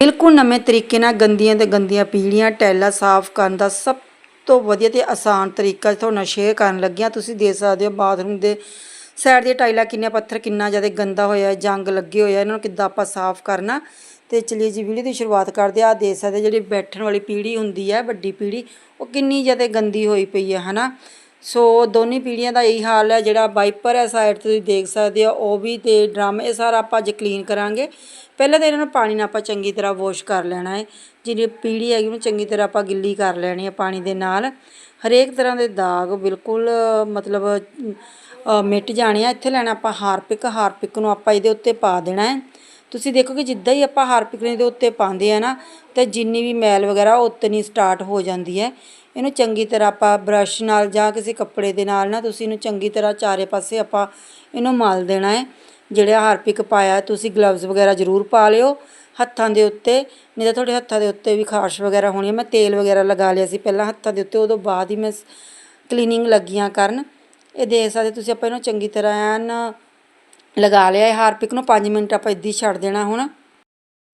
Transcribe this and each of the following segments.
ਬਿਲਕੁਲ ਨਵੇਂ ਤਰੀਕੇ ਨਾਲ ਗੰਦੀਆਂ ਤੇ ਗੰਦੀਆਂ ਪੀੜੀਆਂ ਟੈਲਾ ਸਾਫ਼ ਕਰਨ ਦਾ ਸਭ ਤੋਂ ਵਧੀਆ ਤੇ ਆਸਾਨ ਤਰੀਕਾ ਤੁਹਾਡੇ ਨਾਲ ਸ਼ੇਅਰ ਕਰਨ ਲੱਗਿਆ। ਤੁਸੀਂ ਦੇਖ ਸਕਦੇ ਹੋ ਬਾਥਰੂਮ ਦੇ ਸਾਈਡ ਦੀਆਂ ਟਾਈਲਾਂ ਕਿੰਨੇ ਪੱਥਰ ਕਿੰਨਾ ਜ਼ਿਆਦਾ ਗੰਦਾ ਹੋਇਆ ਜੰਗ ਲੱਗੇ ਹੋਏ ਆ ਇਹਨਾਂ ਨੂੰ ਕਿੱਦਾਂ ਆਪਾਂ ਸਾਫ਼ ਕਰਨਾ। ਤੇ ਚਲਿਏ ਜੀ ਵੀਡੀਓ ਦੀ ਸ਼ੁਰੂਆਤ ਕਰਦੇ ਆ ਦੇਖ ਸਕਦੇ ਜਿਹੜੀ ਬੈਠਣ ਵਾਲੀ ਪੀੜੀ ਹੁੰਦੀ ਹੈ, ਵੱਡੀ ਪੀੜੀ ਉਹ ਕਿੰਨੀ ਜ਼ਿਆਦਾ ਗੰਦੀ ਹੋਈ ਪਈ ਹੈ, ਹਨਾ? ਸੋ ਦੋਨੇ ਪੀੜੀਆਂ ਦਾ ਇਹੀ ਹਾਲ ਹੈ ਜਿਹੜਾ ਵਾਈਪਰ ਹੈ ਸਾਈਡ ਤੇ ਤੁਸੀਂ ਦੇਖ ਸਕਦੇ ਹੋ ਉਹ ਵੀ ਤੇ ਡਰਮ ਇਹ ਸਾਰਾ ਆਪਾਂ ਅੱਜ ਕਲੀਨ ਕਰਾਂਗੇ। ਪਹਿਲਾਂ ਤਾਂ ਇਹਨਾਂ ਨੂੰ ਪਾਣੀ ਨਾਲ ਆਪਾਂ ਚੰਗੀ ਤਰ੍ਹਾਂ ਵਾਸ਼ ਕਰ ਲੈਣਾ ਹੈ। ਜਿਹੜੀ ਪੀੜੀ ਹੈਗੀ ਉਹਨੂੰ ਚੰਗੀ ਤਰ੍ਹਾਂ ਆਪਾਂ ਗਿੱਲੀ ਕਰ ਲੈਣੀ ਹੈ ਪਾਣੀ ਦੇ ਨਾਲ। ਹਰੇਕ ਤਰ੍ਹਾਂ ਦੇ ਦਾਗ ਬਿਲਕੁਲ ਮਤਲਬ ਅ, ਮਿਟ ਜਾਣੇ ਆ। ਇੱਥੇ ਲੈਣਾ ਆਪਾਂ ਹਾਰਪਿਕ ਹਾਰਪਿਕ ਨੂੰ ਆਪਾਂ ਇਹਦੇ ਉੱਤੇ ਪਾ ਦੇਣਾ ਹੈ। ਤੁਸੀਂ ਦੇਖੋ ਕਿ ਜਿੱਦਾਂ ਹੀ ਆਪਾਂ ਹਾਰਪਿਕ ਨੇ ਦੇ ਉੱਤੇ ਪਾਉਂਦੇ ਆ ਨਾ ਤੇ ਜਿੰਨੀ ਵੀ ਮੈਲ ਵਗੈਰਾ ਉਹ ਉਤਨੀ ਸਟਾਰਟ ਹੋ ਜਾਂਦੀ ਹੈ। ਇਹਨੂੰ ਚੰਗੀ ਤਰ੍ਹਾਂ ਆਪਾਂ ਬ੍ਰਸ਼ ਨਾਲ ਜਾਂ ਕਿਸੇ ਕੱਪੜੇ ਦੇ ਨਾਲ ਨਾ ਤੁਸੀਂ ਇਹਨੂੰ ਚੰਗੀ ਤਰ੍ਹਾਂ ਚਾਰੇ ਪਾਸੇ ਆਪਾਂ ਇਹਨੂੰ ਮਲ ਦੇਣਾ ਹੈ। ਜਿਹੜਾ ਹਾਰਪਿਕ ਪਾਇਆ ਤੁਸੀਂ ਗਲਵਜ਼ ਵਗੈਰਾ ਜ਼ਰੂਰ ਪਾ ਲਿਓ। ਹੱਥਾਂ ਦੇ ਉੱਤੇ, ਨਹੀਂ ਤਾਂ ਤੁਹਾਡੇ ਹੱਥਾਂ ਦੇ ਉੱਤੇ ਵੀ ਖਾਰਸ਼ ਵਗੈਰਾ ਹੋਣੀ ਹੈ। ਮੈਂ ਤੇਲ ਵਗੈਰਾ ਲਗਾ ਲਿਆ ਸੀ ਪਹਿਲਾਂ ਹੱਥਾਂ ਦੇ ਉੱਤੇ, ਉਦੋਂ ਬਾਅਦ ਹੀ ਮੈਂ ਕਲੀਨਿੰਗ ਲੱਗੀਆਂ ਕਰਨ। ਇਹ ਦੇਖ ਸਕਦੇ ਤੁਸੀਂ ਆਪਾਂ ਇਹਨੂੰ ਚੰਗੀ ਤਰ੍ਹਾਂ ਐਨ ਲਗਾ ਲਿਆ। ਇਹ ਹਾਰਪਿਕ ਨੂੰ 5 ਮਿੰਟ ਆਪਾਂ ਇੱਦਾਂ ਹੀ ਛੱਡ ਦੇਣਾ ਹੁਣ।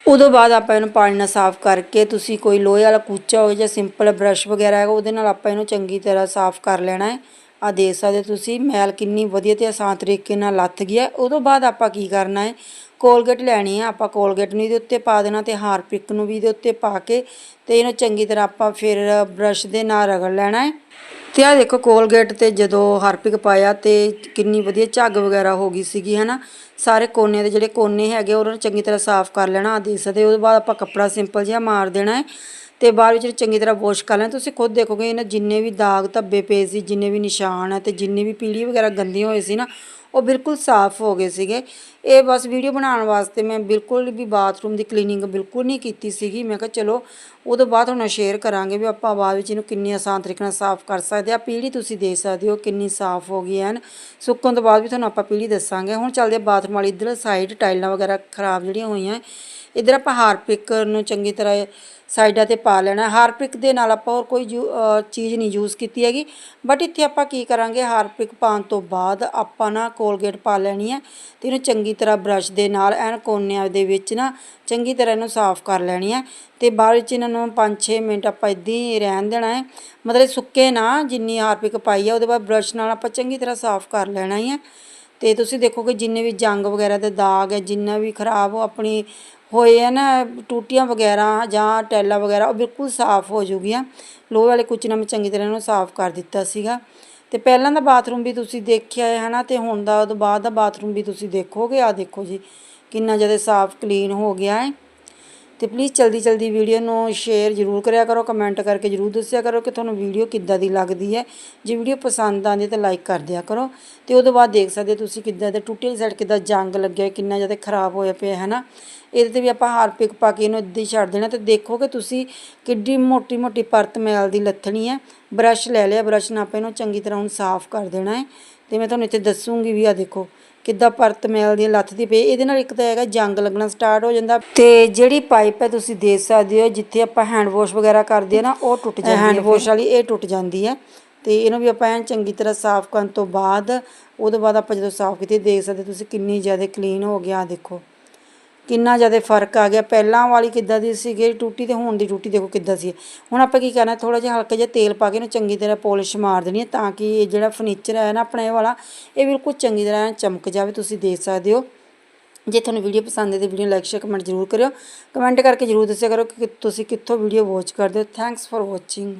ਉਦੋਂ ਬਾਅਦ ਆਪਾਂ ਇਹਨੂੰ ਪਾਣੀ ਨਾਲ ਸਾਫ਼ ਕਰਕੇ, ਤੁਸੀਂ ਕੋਈ ਲੋਹੇ ਵਾਲਾ ਕੂਚਾ ਹੋਵੇ ਜਾਂ ਸਿੰਪਲ ਬ੍ਰਸ਼ ਵਗੈਰਾ ਹੈਗਾ, ਉਹਦੇ ਨਾਲ ਆਪਾਂ ਇਹਨੂੰ ਚੰਗੀ ਤਰ੍ਹਾਂ ਸਾਫ਼ ਕਰ ਲੈਣਾ ਹੈ। ਆ ਦੇਖ ਸਕਦੇ ਤੁਸੀਂ, ਮੈਲ ਕਿੰਨੀ ਵਧੀਆ ਤੇ ਆਸਾਨ ਤਰੀਕੇ ਨਾਲ ਲੱਥ ਗਈ ਗਿਆ ਉਦੋਂ ਬਾਅਦ ਆਪਾਂ ਕੀ ਕਰਨਾ ਹੈ, ਕੋਲਗੇਟ ਲੈਣੀ ਹੈ, ਆਪਾਂ ਕੋਲਗੇਟ ਨੂੰ ਇਹਦੇ ਉੱਤੇ ਪਾ ਦੇਣਾ ਤੇ ਹਾਰਪਿਕ ਨੂੰ ਵੀ ਇਹਦੇ ਉੱਤੇ ਪਾ ਕੇ ਤੇ ਇਹਨੂੰ ਚੰਗੀ ਤਰ੍ਹਾਂ ਆਪਾਂ ਫਿਰ ਬ੍ਰਸ਼ ਦੇ ਨਾਲ ਰਗੜ ਲੈਣਾ ਹੈ। ਤੇ ਆ ਦੇਖੋ ਕੋਲਗੇਟ ਤੇ ਜਦੋਂ ਹਾਰਪਿਕ ਪਾਇਆ ਤੇ ਕਿੰਨੀ ਵਧੀਆ ਝੱਗ ਵਗੈਰਾ ਹੋ ਗਈ ਸੀਗੀ, ਹਨਾ? ਸਾਰੇ ਕੋਨੇ ਦੇ ਜਿਹੜੇ ਕੋਨੇ ਹੈਗੇ, ਉਹਨਾਂ ਨੂੰ ਚੰਗੀ ਤਰ੍ਹਾਂ ਸਾਫ਼ ਕਰ ਲੈਣਾ ਆ ਦੇਖ ਸਕਦੇ ਉਹਦੇ ਬਾਅਦ ਆਪਾਂ ਕੱਪੜਾ ਸਿੰਪਲ ਜਿਹਾ ਮਾਰ ਦੇਣਾ ਹੈ। ਤੇ ਬਾਅਦ ਵਿੱਚ ਚੰਗੀ ਤਰ੍ਹਾਂ ਵਾਸ਼ ਕਰ ਲੈਣਾ। ਤੁਸੀਂ ਖੁਦ ਦੇਖੋਗੇ, ਇਹਨਾਂ ਜਿੰਨੇ ਵੀ ਦਾਗ ਧੱਬੇ ਪਏ ਸੀ, ਜਿੰਨੇ ਵੀ ਨਿਸ਼ਾਨ ਹੈ ਤੇ ਜਿੰਨੇ ਵੀ ਪੀੜੀ ਵਗੈਰਾ ਗੰਦੀਆਂ ਹੋਏ ਸੀ ਨਾ, ਉਹ ਬਿਲਕੁਲ ਸਾਫ਼ ਹੋ ਗਏ ਸੀਗੇ। ਇਹ ਬਸ ਵੀਡੀਓ ਬਣਾਉਣ ਵਾਸਤੇ ਮੈਂ ਬਿਲਕੁਲ ਵੀ ਬਾਥਰੂਮ ਦੀ ਕਲੀਨਿੰਗ ਬਿਲਕੁਲ ਨਹੀਂ ਕੀਤੀ ਸੀਗੀ। ਮੈਂ ਕਿਹਾ ਚਲੋ, ਉਹਦੇ ਬਾਅਦ ਹੁਣ ਸ਼ੇਅਰ ਕਰਾਂਗੇ ਵੀ ਆਪਾਂ ਬਾਅਦ ਵਿੱਚ ਇਹਨੂੰ ਕਿੰਨੀ ਆਸਾਨ ਤਰੀਕੇ ਨਾਲ ਸਾਫ਼ ਕਰ ਸਕਦੇ ਆ। ਪੀੜੀ ਤੁਸੀਂ ਦੇਖ ਸਕਦੇ ਹੋ, ਕਿੰਨੀ ਸਾਫ਼ ਹੋ ਗਈ ਐਨ। ਸੁੱਕਣ ਤੋਂ ਬਾਅਦ ਵੀ ਤੁਹਾਨੂੰ ਆਪਾਂ ਪੀੜੀ ਦੱਸਾਂਗੇ। ਹੁਣ ਚੱਲਦੇ ਆ ਬਾਥਰੂਮ ਵਾਲੀ ਇੱਧਰ ਸਾਈਡ ਟਾਈਲਾਂ ਵਗੈਰਾ ਖਰਾਬ ਜਿਹੜੀਆਂ ਹੋਈਆਂ ਇੱਧਰ ਆਪਾਂ ਹਾਰਪਿਕ ਨੂੰ ਚੰਗੀ ਤਰ੍ਹਾਂ ਸਾਈਡਾਂ ਤੇ ਪਾ ਲੈਣਾ। ਹਾਰਪਿਕ ਦੇ ਨਾਲ ਆਪਾਂ ਹੋਰ ਕੋਈ ਯੂ- ਚੀਜ਼ ਨਹੀਂ ਯੂਜ਼ ਕੀਤੀ ਹੈਗੀ। ਬਟ ਇੱਥੇ ਆਪਾਂ ਕੀ ਕਰਾਂਗੇ, ਹਾਰਪਿਕ ਪਾਉਣ ਤੋਂ ਬਾਅਦ ਆਪਾਂ ਨਾ ਕੋਲਗੇਟ ਪਾ ਲੈਣੀ ਹੈ ਤੇ ਇਹਨੂੰ ਚੰਗੀ ਤਰ੍ਹਾਂ ਬ੍ਰਸ਼ ਦੇ ਨਾਲ ਐਨ ਕੋਨਿਆਂ ਦੇ ਵਿੱਚ ਨਾ ਚੰਗੀ ਤਰ੍ਹਾਂ ਇਹਨੂੰ ਸਾਫ਼ ਕਰ ਲੈਣੀ ਹੈ ਤੇ ਬਾਅਦ ਵਿੱਚ ਇਹਨਾਂ ਨੂੰ 5-6 ਮਿੰਟ ਆਪਾਂ ਇੱਦਾਂ ਹੀ ਰਹਿਣ ਦੇਣਾ ਹੈ। ਮਤਲਬ ਸੁੱਕੇ ਨਾ ਜਿੰਨੀ ਹਾਰਪਿਕ ਪਾਈ ਹੈ ਉਹਦੇ ਬਾਅਦ ਬ੍ਰਸ਼ ਨਾਲ ਆਪਾਂ ਚੰਗੀ ਤਰ੍ਹਾਂ ਸਾਫ਼ ਕਰ ਲੈਣਾ ਹੀ ਹੈ। ਤੇ ਤੁਸੀਂ ਦੇਖੋਗੇ ਜਿੰਨੇ ਵੀ ਜੰਗ ਵਗੈਰਾ ਦੇ ਦਾਗ ਹੈ, ਜਿੰਨਾ ਵੀ ਖਰਾਬ ਉਹ ਆਪਣੀ ਹੋਏ ਆ ਨਾ, ਟੂਟੀਆਂ ਵਗੈਰਾ ਜਾਂ ਟੈਲਾਂ ਵਗੈਰਾ, ਉਹ ਬਿਲਕੁਲ ਸਾਫ਼ ਹੋ ਜੂਗੀਆਂ ਲੋਹੇ ਵਾਲੇ ਕੁੱਚ ਨਾਲ ਮੈਂ ਚੰਗੀ ਤਰ੍ਹਾਂ ਇਹਨੂੰ ਸਾਫ਼ ਕਰ ਦਿੱਤਾ ਸੀਗਾ। ਤੇ ਪਹਿਲਾਂ ਦਾ ਬਾਥਰੂਮ ਵੀ ਤੁਸੀਂ ਦੇਖਿਆ ਹੈ ਨਾ, ਤੇ ਹੁਣ ਦਾ ਉਹਦੇ ਬਾਅਦ ਦਾ ਬਾਥਰੂਮ ਵੀ ਤੁਸੀਂ ਦੇਖੋਗੇ। ਆ ਦੇਖੋ ਜੀ, ਕਿੰਨਾ ਜ਼ਿਆਦਾ ਸਾਫ਼, ਕਲੀਨ ਹੋ ਗਿਆ ਹੈ। ਤੇ ਪਲੀਜ਼ ਜਲਦੀ ਜਲਦੀ ਵੀਡੀਓ ਨੂੰ ਸ਼ੇਅਰ ਜ਼ਰੂਰ ਕਰਿਆ ਕਰੋ ਕਮੈਂਟ ਕਰਕੇ ਜ਼ਰੂਰ ਦੱਸਿਆ ਕਰੋ ਕਿ ਤੁਹਾਨੂੰ ਵੀਡੀਓ ਕਿੱਦਾਂ ਦੀ ਲੱਗਦੀ ਹੈ। ਜੇ ਵੀਡੀਓ ਪਸੰਦ ਆਉਂਦੀ ਤਾਂ ਲਾਈਕ ਕਰ ਦਿਆ ਕਰੋ। ਤੇ ਉਹਦੇ ਬਾਅਦ ਦੇਖ ਸਕਦੇ ਹੋ ਤੁਸੀਂ ਕਿੱਦਾਂ ਦੇ ਟੁੱਟੀ ਵਾਲੀ ਸਾਈਡ ਕਿੱਦਾਂ ਜੰਗ ਲੱਗਿਆ ਕਿੰਨਾ ਜ਼ਿਆਦਾ ਖਰਾਬ ਹੋਇਆ ਪਿਆ ਹੈ ਨਾ ਇਹਦੇ ਤੇ ਵੀ ਆਪਾਂ ਹਾਰਪਿਕ ਪਾ ਕੇ ਇਹਨੂੰ ਇੱਦਾਂ ਹੀ ਛੱਡ ਦੇਣਾ। ਤੇ ਦੇਖੋਗੇ ਤੁਸੀਂ ਕਿੱਡੀ ਮੋਟੀ ਮੋਟੀ ਪਰਤ ਮੈਲ ਦੀ ਲੱਥਣੀ ਹੈ। ਬ੍ਰਸ਼ ਲੈ ਲਿਆ ਬ੍ਰਸ਼ ਨਾਲ ਆਪਾਂ ਇਹਨੂੰ ਚੰਗੀ ਤਰ੍ਹਾਂ ਹੁਣ ਸਾਫ਼ ਕਰ ਦੇਣਾ ਹੈ। ਤੇ ਮੈਂ ਤੁਹਾਨੂੰ ਇੱਥੇ ਦੱਸੂਗੀ ਵੀ ਆ ਦੇਖੋ ਕਿੱਦਾਂ ਪਰਤ ਮੈਲ ਦੀ ਲੱਥਦੀ ਪਈ ਇਹਦੇ ਨਾਲ ਇੱਕ ਤਾਂ ਹੈਗਾ ਜੰਗ ਲੱਗਣਾ ਸਟਾਰਟ ਹੋ ਜਾਂਦਾ। ਤੇ ਜਿਹੜੀ ਪਾਈਪ ਹੈ ਤੁਸੀਂ ਦੇਖ ਸਕਦੇ ਹੋ ਜਿੱਥੇ ਆਪਾਂ ਹੈਂਡ ਵਾਸ਼ ਵਗੈਰਾ ਕਰਦੇ ਆ ਨਾ ਉਹ ਟੁੱਟ ਜਾਂਦੀ ਹੈ ਹੈਂਡ ਵਾਸ਼ ਵਾਲੀ ਇਹ ਟੁੱਟ ਜਾਂਦੀ ਹੈ। ਤੇ ਇਹਨੂੰ ਵੀ ਆਪਾਂ ਐਨ ਚੰਗੀ ਤਰ੍ਹਾਂ ਸਾਫ਼ ਕਰਨ ਤੋਂ ਬਾਅਦ ਉਹਦੇ ਬਾਅਦ ਆਪਾਂ ਜਦੋਂ ਸਾਫ਼ ਕੀਤੀ ਦੇਖ ਸਕਦੇ ਤੁਸੀਂ ਕਿੰਨੀ ਜ਼ਿਆਦਾ ਕਲੀਨ ਹੋ ਗਿਆ ਦੇਖੋ। ਕਿੰਨਾ ਜ਼ਿਆਦਾ ਫ਼ਰਕ ਆ ਗਿਆ। ਪਹਿਲਾਂ ਵਾਲੀ ਕਿੱਦਾਂ ਦੀ ਸੀਗੀ, ਟੂਟੀ ਤੇ ਹੁਣ ਦੀ ਟੂਟੀ ਦੇਖੋ ਕਿੱਦਾਂ ਸੀ। ਹੁਣ ਆਪਾਂ ਕੀ ਕਰਨਾ ਥੋੜਾ ਜਿਹਾ ਹਲਕਾ ਜਿਹਾ ਤੇਲ ਪਾ ਕੇ ਇਹਨੂੰ ਚੰਗੀ ਤਰ੍ਹਾਂ ਪੋਲਿਸ਼ ਮਾਰ ਦੇਣੀ ਹੈ ਤਾਂ ਕਿ ਇਹ ਜਿਹੜਾ ਫਰਨੀਚਰ ਹੈ ਨਾ ਆਪਣਾ ਇਹ ਵਾਲਾ, ਇਹ ਬਿਲਕੁਲ ਚੰਗੀ ਤਰ੍ਹਾਂ ਚਮਕ ਜਾਵੇ, ਤੁਸੀਂ ਦੇਖ ਸਕਦੇ ਹੋ। ਜੇ ਤੁਹਾਨੂੰ ਵੀਡੀਓ ਪਸੰਦ ਹੈ ਤਾਂ ਵੀਡੀਓ ਲਾਈਕ ਸ਼ੇਅਰ ਕਮੈਂਟ ਜ਼ਰੂਰ ਕਰਿਓ। ਕਮੈਂਟ ਕਰਕੇ ਜ਼ਰੂਰ ਦੱਸਿਆ ਕਰੋ ਕਿ ਤੁਸੀਂ ਕਿੱਥੋਂ ਵੀਡੀਓ ਵਾਚ ਕਰਦੇ ਹੋ। Thanks for watching